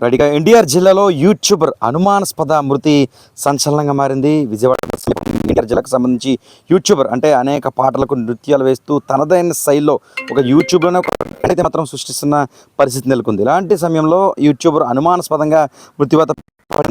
రెడీగా ఎన్టీఆర్ జిల్లాలో యూట్యూబర్ అనుమానాస్పద మృతి సంచలనంగా మారింది. విజయవాడ ఎన్టీఆర్ జిల్లాకు సంబంధించి యూట్యూబర్ అంటే అనేక పాటలకు నృత్యాలు వేస్తూ తనదైన శైలిలో ఒక యూట్యూబ్లోనే అయితే మాత్రం సృష్టిస్తున్న పరిస్థితి నెలకొంది. ఇలాంటి సమయంలో యూట్యూబర్ అనుమానాస్పదంగా మృత్యువాత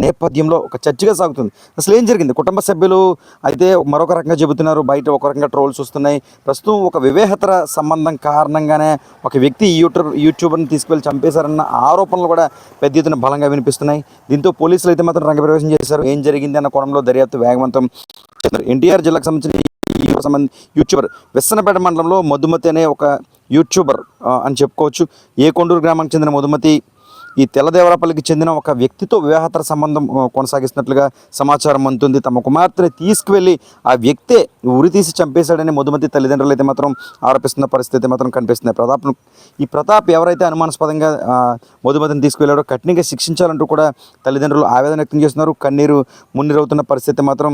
నేపథ్యంలో ఒక చర్చగా సాగుతుంది. అసలు ఏం జరిగింది? కుటుంబ సభ్యులు అయితే మరొక రకంగా చెబుతున్నారు. బయట ఒక రకంగా ట్రోల్స్ వస్తున్నాయి. ప్రస్తుతం ఒక వివేహతర సంబంధం కారణంగానే ఒక వ్యక్తి యూట్యూబ్ యూట్యూబర్ని తీసుకువెళ్ళి చంపేశారన్న ఆరోపణలు కూడా పెద్ద ఎత్తున బలంగా వినిపిస్తున్నాయి. దీంతో పోలీసులు అయితే మాత్రం రంగప్రవేశం చేశారు. ఏం జరిగింది అన్న కోణంలో దర్యాప్తు వేగవంతం ఎన్టీఆర్ జిల్లాకు సంబంధించిన ఈ యూట్యూబర్ విස්සనపేట మండలంలో మధుమతి అనే ఒక యూట్యూబర్ అని చెప్పుకోవచ్చు. ఏ కొండూరు గ్రామానికి చెందిన మధుమతి ఈ తెల్లదేవరపల్లికి చెందిన ఒక వ్యక్తితో వివాహతర సంబంధం కొనసాగిస్తున్నట్లుగా సమాచారం అందుతుంది తమ కుమార్తెని తీసుకువెళ్ళి ఆ వ్యక్తే ఉరి తీసి చంపేశాడని మధుమతి తల్లిదండ్రులు అయితే మాత్రం ఆరోపిస్తున్న పరిస్థితి మాత్రం కనిపిస్తుంది. ప్రతాప్ ఈ ప్రతాప్ ఎవరైతే అనుమానాస్పదంగా మధుమతిని తీసుకువెళ్ళాడో కఠినంగా శిక్షించాలంటూ కూడా తల్లిదండ్రులు ఆవేదన వ్యక్తం చేస్తున్నారు. కన్నీరు మున్నీరవుతున్న పరిస్థితి మాత్రం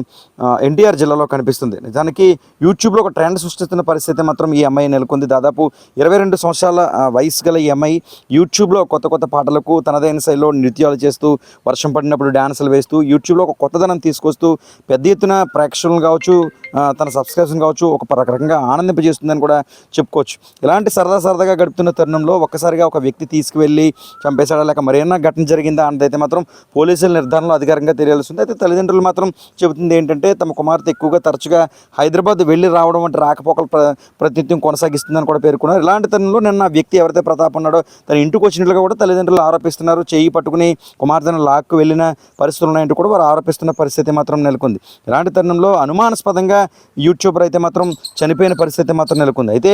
ఎన్టీఆర్ జిల్లాలో కనిపిస్తుంది. నిజానికి యూట్యూబ్లో ఒక ట్రెండ్ సృష్టిస్తున్న పరిస్థితి మాత్రం ఈ అమ్మాయి నెలకొంది. దాదాపు ఇరవై రెండు సంవత్సరాల వయసు గల ఈ అమ్మాయి యూట్యూబ్లో కొత్త కొత్త పాటలకు తనదైన శైలిలో నృత్యాలు చేస్తూ వర్షం పడినప్పుడు డ్యాన్సులు వేస్తూ యూట్యూబ్లో ఒక కొత్తదనం తీసుకొస్తూ పెద్ద ఎత్తున ప్రేక్షకులను కావచ్చు తన సబ్స్క్రిప్షన్ కావచ్చు ఒక ప- రకంగా ఆనందింపజేస్తుందని కూడా చెప్పుకోవచ్చు. ఇలాంటి సరదా సరదాగా గడుపుతున్న తరుణంలో ఒక్కసారిగా ఒక వ్యక్తి తీసుకువెళ్ళి చంపేశాడా లేక మరేమన్నా ఘటన జరిగిందా అన్నదైతే మాత్రం పోలీసుల నిర్ధారణలో అధికారంగా తెలియాల్సింది అయితే తల్లిదండ్రులు మాత్రం చెబుతుంది ఏంటంటే తమ కుమార్తె ఎక్కువగా తరచుగా హైదరాబాద్ వెళ్ళి రావడం వంటి రాకపోకలు ప్ర ప్రతినిత్యం కొనసాగిస్తుందని కూడా పేర్కొన్నారు. ఇలాంటి తరుణంలో నిన్న వ్యక్తి ఎవరైతే ప్రతాప్ ఉన్నాడో తన ఇంటికి వచ్చినట్లుగా కూడా తల్లిదండ్రులు ఆరోపిస్తున్నారు. చేయి పట్టుకుని కుమార్తెను లాక్కు వెళ్ళిన పరిస్థితులు ఉన్నాయంటూ కూడా వారు ఆరోపిస్తున్న పరిస్థితి మాత్రం నెలకొంది. ఇలాంటి తరుణంలో అనుమానాస్పదంగా యూట్యూబర్ అయితే మాత్రం చనిపోయిన పరిస్థితి మాత్రం నెలకొంది. అయితే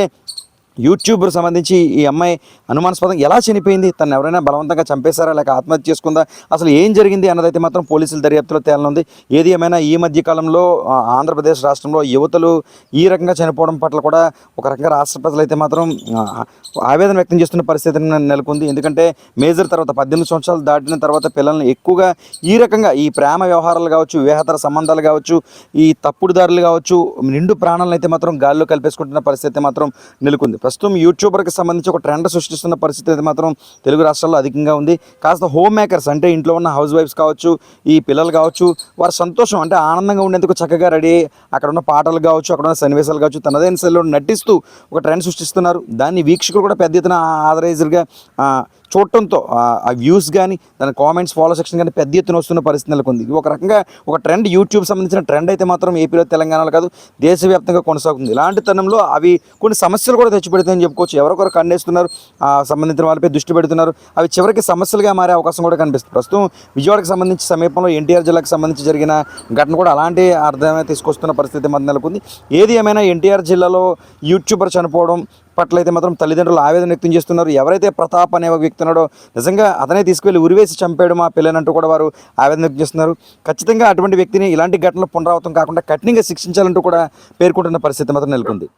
యూట్యూబర్ సంబంధించి ఈ అమ్మాయి అనుమానాస్పదం ఎలా చనిపోయింది? తను ఎవరైనా బలవంతంగా చంపేశారా? లేక ఆత్మహత్య చేసుకుందా? అసలు ఏం జరిగింది అన్నదైతే మాత్రం పోలీసుల దర్యాప్తులో తేలనుంది. ఏది ఏమైనా ఈ మధ్య కాలంలో ఆంధ్రప్రదేశ్ రాష్ట్రంలో యువతలు ఈ రకంగా చనిపోవడం పట్ల కూడా ఒక రకంగా రాష్ట్ర ప్రజలు అయితే మాత్రం ఆవేదన వ్యక్తం చేస్తున్న పరిస్థితి నెలకొంది. ఎందుకంటే మేజర్ తర్వాత పద్దెనిమిది సంవత్సరాలు దాటిన తర్వాత పిల్లల్ని ఎక్కువగా ఈ రకంగా ఈ ప్రేమ వ్యవహారాలు కావచ్చు వివాహతర సంబంధాలు కావచ్చు ఈ తప్పుడు దారులు కావచ్చు నిండు ప్రాణాలను అయితే మాత్రం గాల్లో కలిపేసుకుంటున్న పరిస్థితి మాత్రం నెలకొంది. ప్రస్తుతం యూట్యూబర్కి సంబంధించి ఒక ట్రెండ్ సృష్టిస్తున్న పరిస్థితి అయితే మాత్రం తెలుగు రాష్ట్రాల్లో అధికంగా ఉంది. కాస్త హోమ్ మేకర్స్ అంటే ఇంట్లో ఉన్న హౌస్ వైఫ్స్ కావచ్చు ఈ పిల్లలు కావచ్చు వారి సంతోషం అంటే ఆనందంగా ఉండేందుకు చక్కగా రెడీ అక్కడ ఉన్న పాటలు కావచ్చు అక్కడ ఉన్న సన్నివేశాలు కావచ్చు తనదైన శైలిలో నటిస్తూ ఒక ట్రెండ్ సృష్టిస్తున్నారు. దాన్ని వీక్షకులు కూడా పెద్ద ఎత్తున ఆదరైజర్గా చూడటంతో ఆ- వ్యూస్ కానీ దాని కామెంట్స్ ఫాలో సెక్షన్ కానీ పెద్ద ఎత్తున వస్తున్న పరిస్థితి నెలకొంది. ఇది ఒక రకంగా ఒక ట్రెండ్ యూట్యూబ్ సంబంధించిన ట్రెండ్ అయితే మాత్రం ఏపీలో తెలంగాణలో కాదు దేశవ్యాప్తంగా కొనసాగుతుంది. ఇలాంటి తరుణంలో అవి కొన్ని సమస్యలు కూడా తెచ్చిపెడుతాయని చెప్పుకోవచ్చు. ఎవరొకరు కన్నేస్తున్నారు ఆ సంబంధించిన వాళ్ళపై దృష్టి పెడుతున్నారు. అవి చివరికి సమస్యలుగా మారే అవకాశం కూడా కనిపిస్తుంది. ప్రస్తుతం విజయవాడకి సంబంధించి సమీపంలో ఎన్టీఆర్ జిల్లాకు సంబంధించి జరిగిన ఘటన కూడా అలాంటి అర్థమే తీసుకొస్తున్న పరిస్థితి మాత్రం నెలకొంది. ఏది ఏమైనా ఎన్టీఆర్ జిల్లాలో యూట్యూబర్ చనిపోవడం పట్ల అయితే మాత్రం తల్లిదండ్రులు ఆవేదన వ్యక్తం చేస్తున్నారు. ఎవరైతే ప్రతాప్ అనే ఒక వ్యక్తి ఉన్నాడో నిజంగా అతనే తీసుకువెళ్ళి ఉరివేసి చంపాడు మా పిల్లనంటూ కూడా వారు ఆవేదన వ్యక్తం చేస్తున్నారు. ఖచ్చితంగా అటువంటి వ్యక్తిని ఇలాంటి ఘటనలు పునరావృతం కాకుండా కఠినంగా శిక్షించాలంటూ కూడా పేర్కొంటున్న పరిస్థితి మాత్రం నెలకొంది.